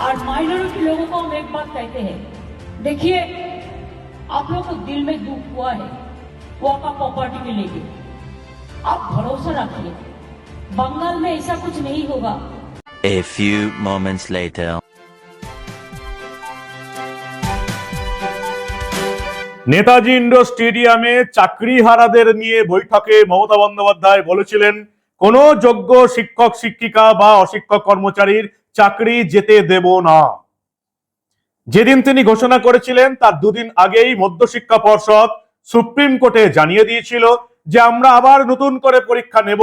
और माइनॉरिटी लोगों को हम एक बात कहते हैं देखिए आप लोग को दिल में दुख हुआ है वॉका प्रॉपर्टी के लेके आप भरोसा रखिए बंगाल में ऐसा कुछ नहीं होगा A few moments later. Netaji indoor স্টেডিয়ামে চাকরিহারাদের নিয়ে বৈঠকে মমতা বন্দ্যোপাধ্যায় বলেছিলেন কোন যোগ্য শিক্ষক শিক্ষিকা বা অশিক্ষক কর্মচারীর চাকরি যেতে দেব না। যেদিন তিনি ঘোষণা করেছিলেন, তার দুদিন আগেই মধ্যশিক্ষা পর্ষদ সুপ্রিম কোর্টে জানিয়ে দিয়েছিল যে আমরা আবার নতুন করে পরীক্ষা নেব।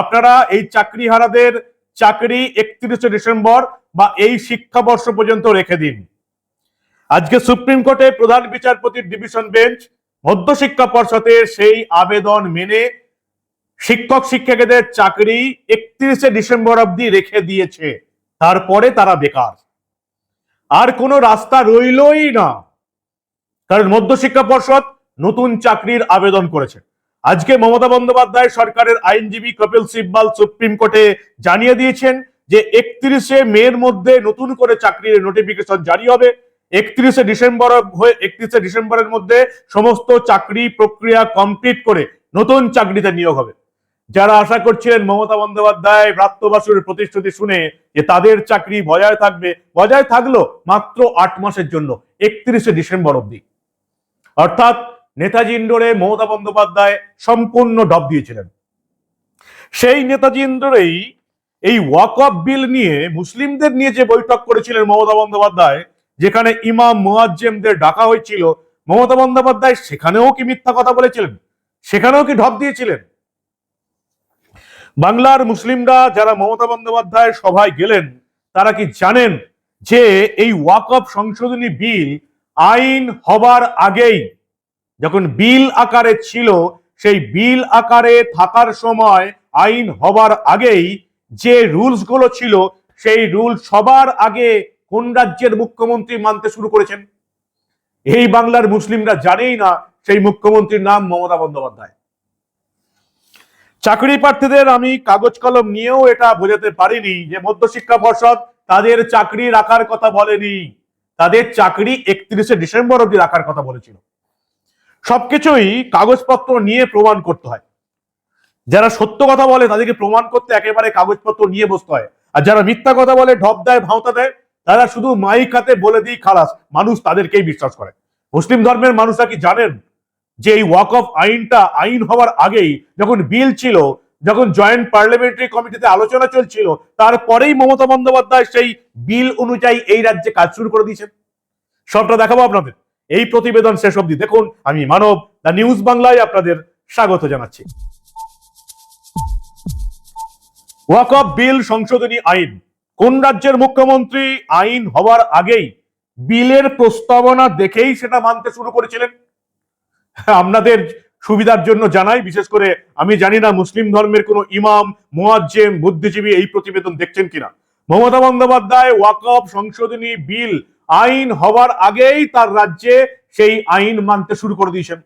আপনারা এই চাকরিহারাদের চাকরি একত্রিশে ডিসেম্বর বা এই শিক্ষাবর্ষ পর্যন্ত রেখে দিন। আজকে সুপ্রিম কোর্টে প্রধান বিচারপতির ডিভিশন বেঞ্চ মধ্যশিক্ষা পর্ষদের সেই আবেদন মেনে শিক্ষক শিক্ষিকাদের চাকরি একত্রিশে ডিসেম্বর অব্দি রেখে দিয়েছে। তারপরে তারা বেকার। আর কোনো রাস্তা রইলই না। কারণ মধ্যশিক্ষা পর্ষদ নতুন চাকরির আবেদন করেছে। আজকে মমতা বন্দ্যোপাধ্যায় সরকারের আইনজীবী কপিল সিব্বাল সুপ্রিম কোর্টে জানিয়ে দিয়েছেন যে একত্রিশে মের মধ্যে নতুন করে চাকরির নোটিফিকেশন জারি হবে। একত্রিশে ডিসেম্বর হয়ে একত্রিশে ডিসেম্বরের মধ্যে সমস্ত চাকরি প্রক্রিয়া কমপ্লিট করে নতুন চাকরিতে নিয়োগ হবে। যারা আশা করছিলেন মমতা বন্দ্যোপাধ্যায় ব্রাত্য প্রতিশ্রুতি শুনে যে তাদের চাকরি বজায় থাকবে, বজায় থাকল মাত্র আট মাসের জন্য, একত্রিশে ডিসেম্বর অবধি। অর্থাৎ নেতাজি ইন্ডোরে মমতা বন্দ্যোপাধ্যায় সম্পূর্ণ ডব দিয়েছিলেন। সেই নেতাজি ইন্ডোরেই এই ওয়াক অফ বিল নিয়ে মুসলিমদের নিয়ে যে বৈঠক করেছিলেন মমতা বন্দ্যোপাধ্যায়, যেখানে ইমাম মুয়াজ্জেমদের ডাকা হয়েছিল, মমতা বন্দ্যোপাধ্যায় সেখানেও কি মিথ্যা কথা বলেছিলেন? সেখানেও কি ঢপ দিয়েছিলেন? বাংলার মুসলিমরা যারা মমতা বন্দ্যোপাধ্যায়ের সভায় গেলেন, তারা কি জানেন যে এই ওয়াকফ সংশোধনী বিল আইন হবার আগেই যখন বিল আকারে ছিল, সেই বিল আকারে থাকার সময় আইন হবার আগেই যে রুলসগুলো ছিল, সেই রুল সবার আগে কোন রাজ্যের মুখ্যমন্ত্রী মানতে শুরু করেছেন? এই বাংলার মুসলিমরা জানেই না সেই মুখ্যমন্ত্রীর নাম মমতা বন্দ্যোপাধ্যায়। চাকরি প্রার্থীদের আমি কাগজ কলম নিয়েও এটা বোঝাতে পারিনি যে মধ্যশিক্ষা পর্ষদ তাদের চাকরি রাখার কথা বলেনি। তাদের চাকরি একত্রিশে ডিসেম্বর অব্দি রাখার কথা বলেছিল। সবকিছুই কাগজপত্র নিয়ে প্রমাণ করতে হয়। যারা সত্য কথা বলে তাদেরকে প্রমাণ করতে একেবারে কাগজপত্র নিয়ে বসতে হয়। আর যারা মিথ্যা কথা বলে, ঢপ দেয়, ভাওতা দেয়, তারা শুধু মাইক হাতে বলে দিই, খালাস। মানুষ তাদেরকেই বিশ্বাস করে। মুসলিম ধর্মের মানুষরা কি জানেন? যে এই ওয়াক অফ আইনটা আইন হওয়ার আগেই যখন বিল ছিল, যখন জয়েন্ট পার্লামেন্টারি কমিটিতে আলোচনা চলছিল, তারপরেই মমতা বন্দ্যোপাধ্যায় সেই বিল অনুযায়ী এই রাজ্যে কাজ শুরু করে দিয়েছেন। সবটা দেখাবো আপনাদের। এই প্রতিবেদন শেষ অবধি দেখুন। আমি মানব দা নিউজ বাংলায় আপনাদের স্বাগত জানাচ্ছি। ওয়াকফ বিল সংশোধনী আইন। কোন রাজ্যের মুখ্যমন্ত্রী আইন হওয়ার আগেই বিলের প্রস্তাবনা দেখেই সেটা মানতে শুরু করেছিলেন? আপনাদের সুবিধার জন্য জানাই। বিশেষ করে আমি জানি না মুসলিম ধর্মের কোনো ইমাম, মোয়াজ্জেম, বুদ্ধিজীবী এই প্রতিবেদন দেখছেন কিনা। মমতা বন্দ্যোপাধ্যায় ওয়াকফ সংশোধনী বিল আইন হওয়ার আগেই তার রাজ্যে সেই আইন মানতে শুরু করে দিয়েছেন।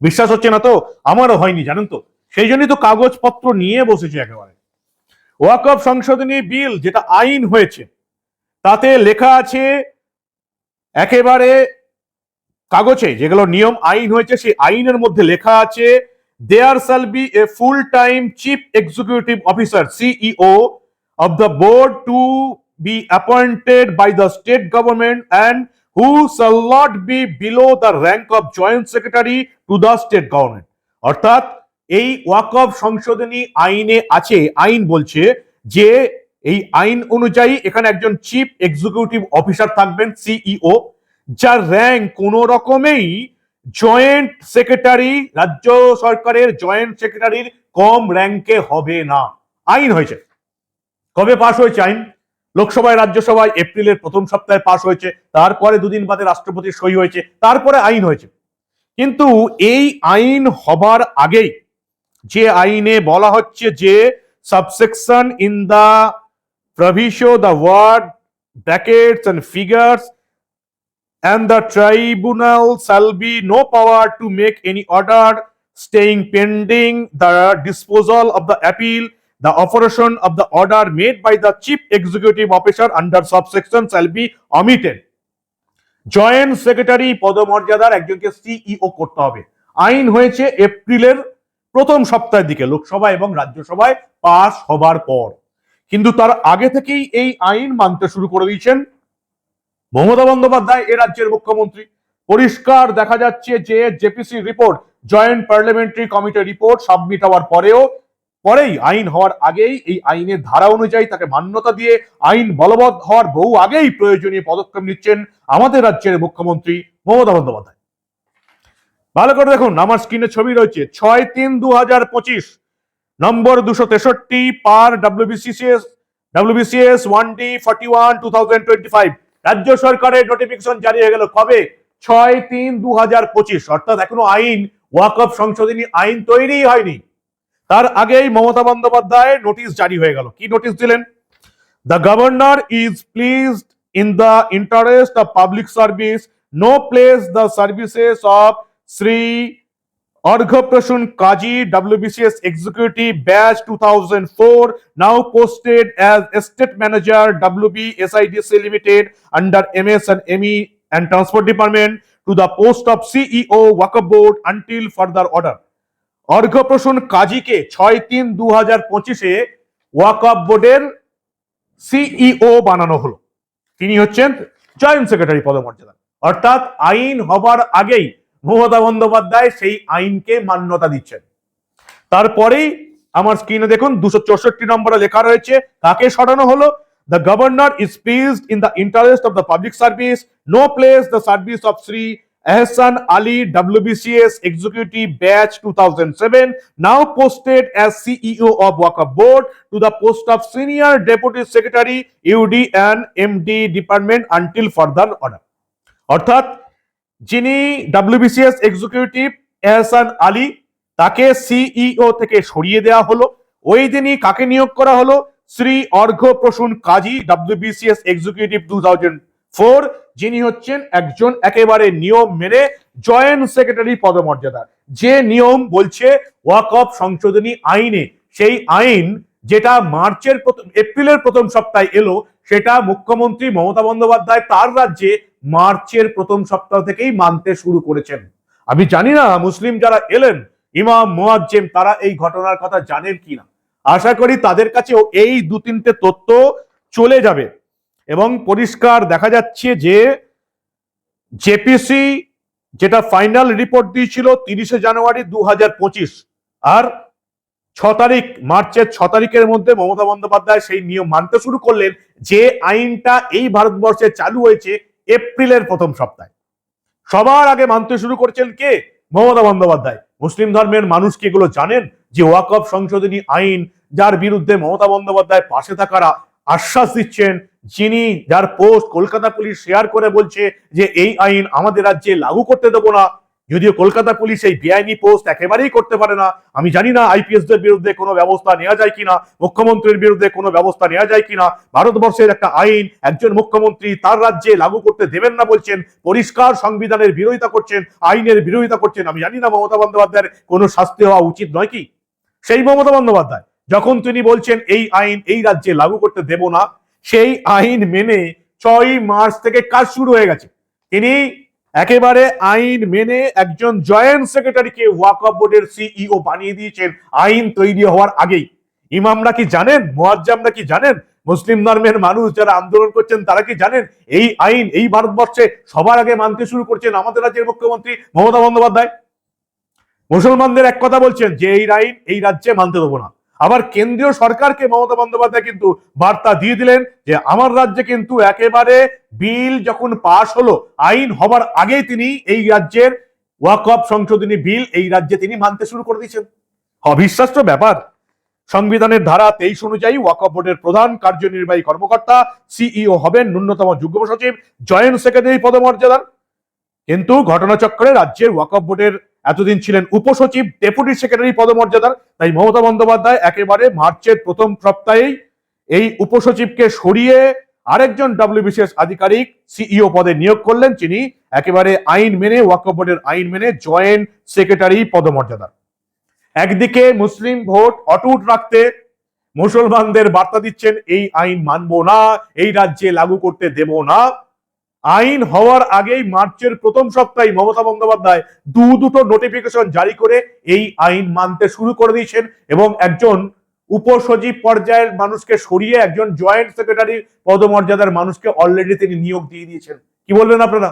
বিশ্বাস হচ্ছে না তো? আমারও হয়নি, জানেন তো? সেই জন্যই তো কাগজপত্র নিয়ে বসেছে একেবারে। ওয়াকফ সংশোধনী বিল যেটা আইন হয়েছে, তাতে লেখা আছে, একেবারে কাগজে, যেগুলো নিয়ম আইন হয়েছে, সেই আইনের মধ্যে লেখা আছে there shall be a full time chief executive officer CEO of the board to be appointed by the state government and who shall not be below the rank of joint secretary to the state government. অর্থাৎ, এই ওয়াকফ সংশোধনী আইনে আছে, আইন বলছে যে, এই আইন অনুযায়ী এখানে একজন চিফ এক্সিকিউটিভ অফিসার থাকবেন সিইও যার র্যাঙ্ক কোন রকমেই জয়েন্ট সেক্রেটারি রাজ্য সরকারের জয়েন্ট সেক্রেটারির কম র্যাঙ্কে হবে না। আইন হয়েছে। কবে পাশ হয়েছে আইন? লোকসভায়, রাজ্যসভায় এপ্রিলের প্রথম সপ্তাহে পাশ হয়েছে। তারপরে দুদিন বাদে রাষ্ট্রপতির সই হয়েছে। তারপরে আইন হয়েছে। কিন্তু এই আইন হবার আগেই যে আইনে বলা হচ্ছে যে subsection in the proviso the word brackets and figures and the tribunal shall be no power to make any order staying pending the disposal of the appeal the operation of the order made by the chief executive officer under subsection shall be omitted. Joint secretary পদমর্যাদার একজনকে CEO করতে হবে আইন হয়েছে এপ্রিলের প্রথম সপ্তাহের দিকে লোকসভা এবং রাজ্যসভায় পাস হবার পর কিন্তু তার আগে থেকেই এই আইন মানতে শুরু করে দিয়েছেন মমতা বন্দ্যোপাধ্যায় এ রাজ্যের মুখ্যমন্ত্রী। পরিষ্কার দেখা যাচ্ছে যে JPC report, joint parliamentary committee report submit হওয়ার পরেও, পরেই আইন হওয়ার আগেই, এই আইনের ধারা অনুযায়ী তাকে মান্যতা দিয়ে আইন বলবৎ হওয়ার বহু আগেই প্রয়োজনীয় পদক্ষেপ নিচ্ছেন আমাদের রাজ্যের মুখ্যমন্ত্রী মমতা বন্দ্যোপাধ্যায়। ভালো করে দেখুন, আমার স্ক্রিনে ছবি রয়েছে। ছয় তিন দু হাজার পঁচিশ, নম্বর দুশো তেষট্টি, per WBCCS WBCS one D forty one two thousand twenty five রাজ্য সরকারের নোটিফিকেশন জারি হয়ে গেল কবে? ছয় তিন দু হাজার পঁচিশ। অর্থাৎ এখনও আইন, ওয়াকফ সংশোধনী আইন তৈরি হয়নি। তার আগেই মমতা বন্দ্যোপাধ্যায় নোটিশ জারি হয়ে গেল। কি নোটিশ দিলেন? The governor is pleased in the interest of public service no place the services of Shri Orghoprasun Kaji, WBCS Executive Batch 2004, now posted as Estate Manager, WB SIDC Limited, under MS and ME and Transport Department, to the post of CEO Waqf Board until further order. Orghoprasun কাজীকে ছয় তিন দু হাজার পঁচিশে ওয়াকফ বোর্ডের CEO বানানো হলো তিনি হচ্ছেন জয়েন্ট সেক্রেটারি পদমর্যাদা অর্থাৎ আইন হবার আগেই মমতা বন্দ্যোপাধ্যায় সেই আইনকে মান্যতা দিচ্ছেন। তারপরেই আমার স্ক্রিনে দেখুন, দুশো চৌষট্টি নম্বরে লেখা রয়েছে, কাকে সরানো হলো? The governor is pleased in the interest of the public service no place the service of Shri Ehsan Ali WBCS Executive Batch 2007 now posted as CEO of Waqf Board, to the post of Senior Deputy Secretary UD and MD Department until further order. অর্থাৎ যিনি WBCS executive এহসান আলী, তাকে CEO থেকে সরিয়ে দেওয়া হলো। ওই দিনই কাকে নিয়োগ করা হলো? Shri Orgho Prasun Kaji WBCS executive two thousand four যিনি হচ্ছেন একজন একেবারে নিয়ম মেনে জয়েন্ট সেক্রেটারি পদমর্যাদা যে নিয়ম বলছে ওয়াকফ সংশোধনী আইনে, সেই আইন যেটা মার্চের প্রথম, এপ্রিলের প্রথম সপ্তাহে এলো, সেটা মুখ্যমন্ত্রী মমতা বন্দ্যোপাধ্যায় তার রাজ্যে মার্চের প্রথম সপ্তাহ থেকেই মানতে শুরু করেছেন। আমি জানি না মুসলিম যারা এলেন, ইমাম, মোয়াজ্জেম, তারা এই ঘটনার কথা জানেন কিনা। আশা করি তাদের কাছেও এই দু তিনটে তথ্য চলে যাবে এবং পরিষ্কার দেখা যাচ্ছে যে জেপিসি যেটা ফাইনাল রিপোর্ট দিয়েছিল তিরিশে জানুয়ারি দু হাজার পঁচিশ, আর ছ তারিখ, মার্চের ছ তারিখের মধ্যে মমতা বন্দ্যোপাধ্যায় সেই নিয়ম মানতে শুরু করলেন যে আইনটা এই ভারতবর্ষে চালু হয়েছে এপ্রিলের প্রথম সপ্তাহে। সবার আগে মানতে শুরু করেছেন কে? মমতা বন্দ্যোপাধ্যায়। মুসলিম ধর্মের মানুষ কি এগুলো জানেন? যে ওয়াকফ সংশোধনী আইন, যার বিরুদ্ধে মমতা বন্দ্যোপাধ্যায় পাশে থাকারা আশ্বাস দিচ্ছেন, যিনি যার পোস্ট কলকাতা পুলিশ শেয়ার করে বলছে যে, এই আইন আমাদের রাজ্যে লাগু করতে দেবো না। যদিও কলকাতা পুলিশ এই বেআইনি পোস্ট একেবারেই করতে পারে না, আমি জানি না আইপিএস দের বিরুদ্ধে কোনো ব্যবস্থা নেওয়া যায় কিনা, মুখ্যমন্ত্রীর বিরুদ্ধে কোনো ব্যবস্থা নেওয়া যায় কিনা, ভারতবর্ষের একটা আইন একজন মুখ্যমন্ত্রী তার রাজ্যে লাগু করতে দেবেন না বলছেন, পরিষ্কার সংবিধানের বিরোধিতা করছেন, আইনের বিরোধিতা করছেন, আমি জানি না মমতা বন্দ্যোপাধ্যায়ের কোনো শাস্তি হওয়া উচিত নয় কি? সেই মমতা বন্দ্যোপাধ্যায়, যখন তিনি বলছেন এই আইন এই রাজ্যে লাগু করতে দেব না, সেই আইন মেনে ছয় মার্চ থেকে কাজ শুরু হয়ে গেছে। তিনি একেবারে আইন মেনে একজন জয়েন্ট সেক্রেটারিকে ওয়াকফ বোর্ডের সিইও বানিয়ে দিয়েছেন। আইন তৈরি হওয়ার আগেই। ইমামরা কি জানেন? মোয়াজ্জামরা কি জানেন? মুসলিম ধর্মের মানুষ যারা আন্দোলন করছেন, তারা কি জানেন? এই আইন এই ভারতবর্ষে সবার আগে মানতে শুরু করছেন আমাদের রাজ্যের মুখ্যমন্ত্রী মমতা বন্দ্যোপাধ্যায়। মুসলমানদের এক কথা বলছেন যে, এই আইন এই রাজ্যে মানতে দেবো না। আবার কেন্দ্রীয় সরকারকে মমতা বন্দ্যোপাধ্যায় কিন্তু বার্তা দিয়ে দিলেন যে আমার রাজ্যে কিন্তু একেবারে বিল যখন পাশ হলো, আইন হবার আগেই তিনি এই রাজ্যের ওয়াকফ সংশোধনী বিল এই রাজ্যে তিনি মানতে শুরু করে দিয়েছেন। অবিশ্বাস্য ব্যাপার। সংবিধানের ধারা তেইশ অনুযায়ী ওয়াকফ বোর্ডের প্রধান কার্যনির্বাহী কর্মকর্তা, সিইও হবেন ন্যূনতম যুগ্ম সচিব জয়েন্ট সেক্রেটারি পদমর্যাদার। কিন্তু ঘটনাচক্রে রাজ্যের ওয়াকফ বোর্ডের এতদিন ছিলেন উপসচিব, ডেপুটি সেক্রেটারি পদমর্যাদার। তাই মমতা বন্দ্যোপাধ্যায় একেবারে মার্চের প্রথম সপ্তাহেই এই উপসচিবকে সরিয়ে আরেকজন ডাব্লিউবিসিএস আধিকারিক, সিইও পদে নিয়োগ করলেন, যিনি একেবারে আইন মেনে ওয়াকফ বোর্ডের আইন মেনে জয়েন্ট সেক্রেটারি পদমর্যাদার। একদিকে মুসলিম ভোট অটুট রাখতে মুসলমানদের বার্তা দিচ্ছেন, এই আইন মানবো না, এই রাজ্যে লাগু করতে দেব না। আইন হওয়ার আগেই মার্চের প্রথম সপ্তাহে মমতা বন্দ্যোপাধ্যায় দু দুটো নোটিফিকেশন জারি করে এই আইন মানতে শুরু করে দিয়েছেন এবং একজন উপসচিব পর্যায়ের মানুষকে সরিয়ে একজন জয়েন্ট সেক্রেটারি পদমর্যাদার মানুষকে অলরেডি তিনি নিয়োগ দিয়ে দিয়েছেন। কি বললেন আপনারা?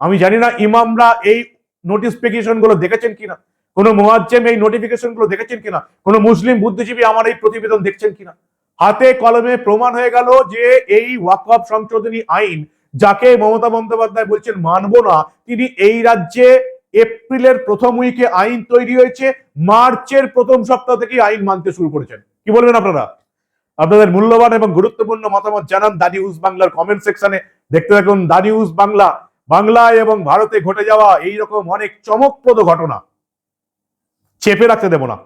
আমি জানি না, ইমামরা এই নোটিফিকেশনগুলো দেখেছেন কিনা? কোনো মোয়াজ্জেম এই নোটিফিকেশনগুলো দেখেছেন কিনা? কোনো মুসলিম বুদ্ধিজীবী আমার এই প্রতিবেদন দেখছেন কিনা? হাতে কলমে প্রমাণ হয়ে গেল যে এই ওয়াকফ সংশোধনী আইন যাকে মমতা বন্দ্যোপাধ্যায় বলছেন মানবো না, তিনি এই রাজ্যে এপ্রিলের প্রথম উইকে আইন তৈরি হয়েছে, মার্চের প্রথম সপ্তাহ থেকে আইন মানতে শুরু করেছেন। কি বলবেন আপনারা? আপনাদের মূল্যবান এবং গুরুত্বপূর্ণ মতামত জানান দা নিউজ বাংলার কমেন্ট সেকশনে দেখতে থাকুন দা নিউজ বাংলা। বাংলায় এবং ভারতে ঘটে যাওয়া এইরকম অনেক চমকপ্রদ ঘটনা। চেপে রাখতে দেব না।